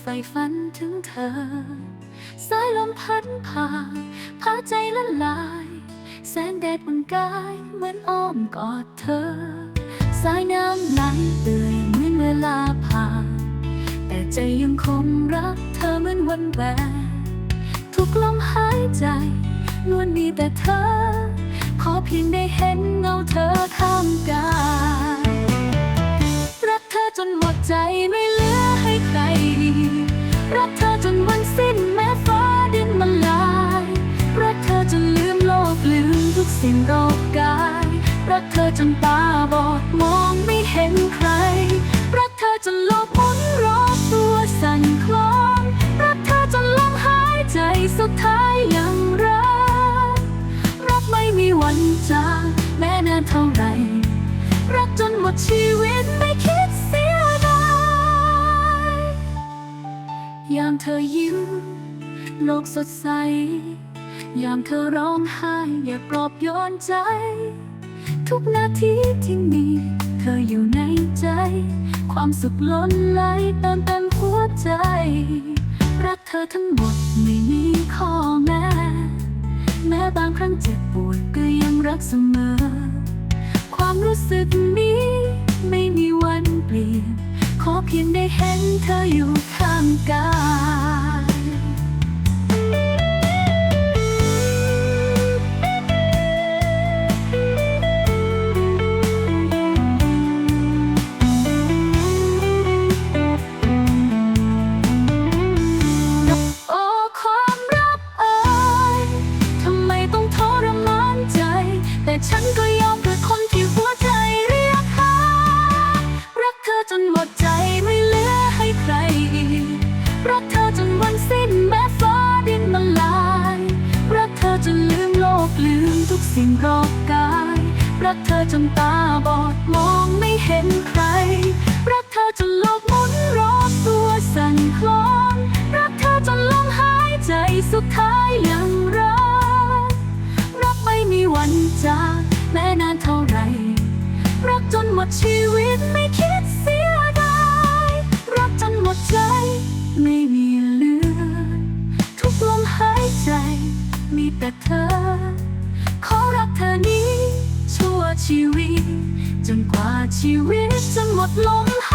ใฝ่ฝันถึงเธอ สายลมพัดผ่านพาใจละลาย แสงแดดบังกายเหมือนอ้อมกอดเธอ สายน้ำไหลเตื่อยเหมือนเวลาผ่านแต่ใจยังคงรักเธอเหมือนวันแววทุกลมหายใจล้วนมีแต่เธอ ขอเพียงได้เห็นเงาเธอข้า สิ่งรอบกาย รักเธอจนตาบอดมองไม่เห็นใคร รักเธอจนลกหมุนรอบตัวสั่นคลอน รักเธอจนลมหายใจสุดท้ายยังรัก รักไม่มีวันจางแม้นานเท่าไหรรักจนหมดชีวิตไม่คิดเสียดายยามเธอยิ้มโลกสดใส ยามเธอร้องไห้อย่าปลอบโยนใจ ทุกนาทีที่มีเธออยู่ในใจ ความสุขล้นไหลเติมเต็มหัวใจ รักเธอทั้งหมดไม่มีข้อแม้ แม้บางครั้งเจ็บปวดก็ยังรักเสมอ ความรู้สึกนี้ไม่มีวันเปลี่ยน ขอเพียงได้เห็นเธออยู่ข้างกาย ทุกสิ่งรอบกาย รักเธอจนตาบอดมองไม่เห็นใคร รักเธอจนโลกหมุนรอบตัวสั่นคลอน รักเธอจนลมหายใจสุดท้ายยังรัก รักไม่มีวันจางแม้นานเท่าไหรรักจนหมดชีวิตไม่คิด ชีวิต จนกว่าชีวิตจะหมดลมห